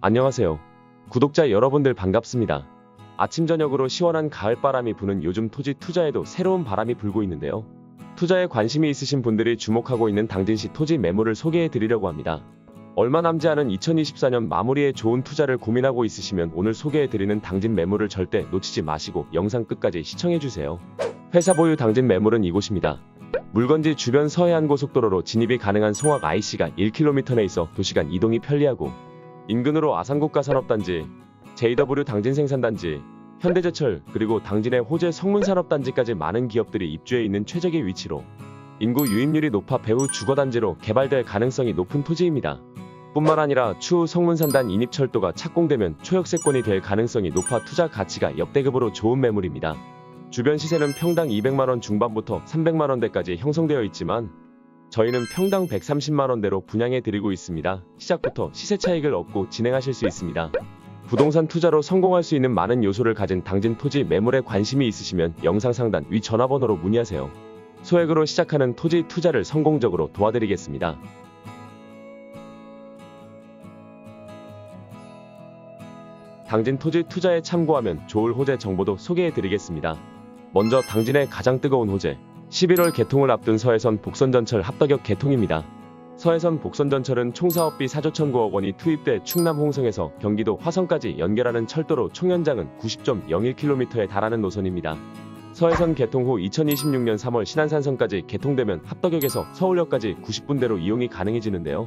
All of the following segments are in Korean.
안녕하세요. 구독자 여러분들 반갑습니다. 아침 저녁으로 시원한 가을 바람이 부는 요즘 토지 투자에도 새로운 바람이 불고 있는데요. 투자에 관심이 있으신 분들이 주목하고 있는 당진시 토지 매물을 소개해 드리려고 합니다. 얼마 남지 않은 2024년 마무리에 좋은 투자를 고민하고 있으시면 오늘 소개해 드리는 당진 매물을 절대 놓치지 마시고 영상 끝까지 시청해 주세요. 회사 보유 당진 매물은 이곳입니다. 물건지 주변 서해안 고속도로로 진입이 가능한 송악 IC가 1km 내 있어 도시간 이동이 편리하고 인근으로 아산국가 산업단지, JW 당진 생산단지, 현대제철 그리고 당진의 호재 성문산업단지까지 많은 기업들이 입주해 있는 최적의 위치로 인구 유입률이 높아 배후 주거단지로 개발될 가능성이 높은 토지입니다. 뿐만 아니라 추후 성문산단 인입철도가 착공되면 초역세권이 될 가능성이 높아 투자 가치가 역대급으로 좋은 매물입니다. 주변 시세는 평당 200만원 중반부터 300만원대까지 형성되어 있지만 저희는 평당 130만원대로 분양해 드리고 있습니다. 시작부터 시세 차익을 얻고 진행하실 수 있습니다. 부동산 투자로 성공할 수 있는 많은 요소를 가진 당진 토지 매물에 관심이 있으시면 영상 상단 위 전화번호로 문의하세요. 소액으로 시작하는 토지 투자를 성공적으로 도와드리겠습니다. 당진 토지 투자에 참고하면 좋을 호재 정보도 소개해 드리겠습니다. 먼저 당진의 가장 뜨거운 호재 11월 개통을 앞둔 서해선 복선전철 합덕역 개통입니다. 서해선 복선전철은 총 사업비 4조 1,900억 원이 투입돼 충남 홍성에서 경기도 화성까지 연결하는 철도로 총 연장은 90.01km에 달하는 노선입니다. 서해선 개통 후 2026년 3월 신안산선까지 개통되면 합덕역에서 서울역까지 90분대로 이용이 가능해지는데요.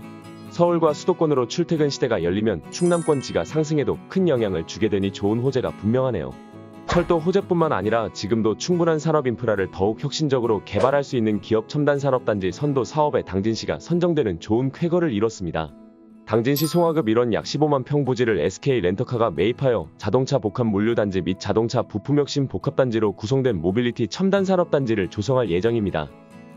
서울과 수도권으로 출퇴근 시대가 열리면 충남권 지가 상승에도 큰 영향을 주게 되니 좋은 호재가 분명하네요. 철도 호재뿐만 아니라 지금도 충분한 산업 인프라를 더욱 혁신적으로 개발할 수 있는 기업 첨단 산업단지 선도 사업에 당진시가 선정되는 좋은 쾌거를 이뤘습니다. 당진시 송화급 1원 약 15만 평 부지를 SK 렌터카가 매입하여 자동차 복합 물류단지 및 자동차 부품 혁신 복합단지로 구성된 모빌리티 첨단 산업단지를 조성할 예정입니다.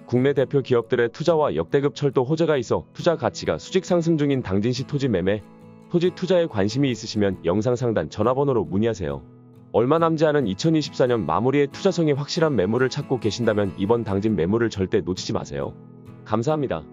국내 대표 기업들의 투자와 역대급 철도 호재가 있어 투자 가치가 수직 상승 중인 당진시 토지 매매, 토지 투자에 관심이 있으시면 영상 상단 전화번호로 문의하세요. 얼마 남지 않은 2024년 마무리에 투자성이 확실한 매물을 찾고 계신다면 이번 당진 매물을 절대 놓치지 마세요. 감사합니다.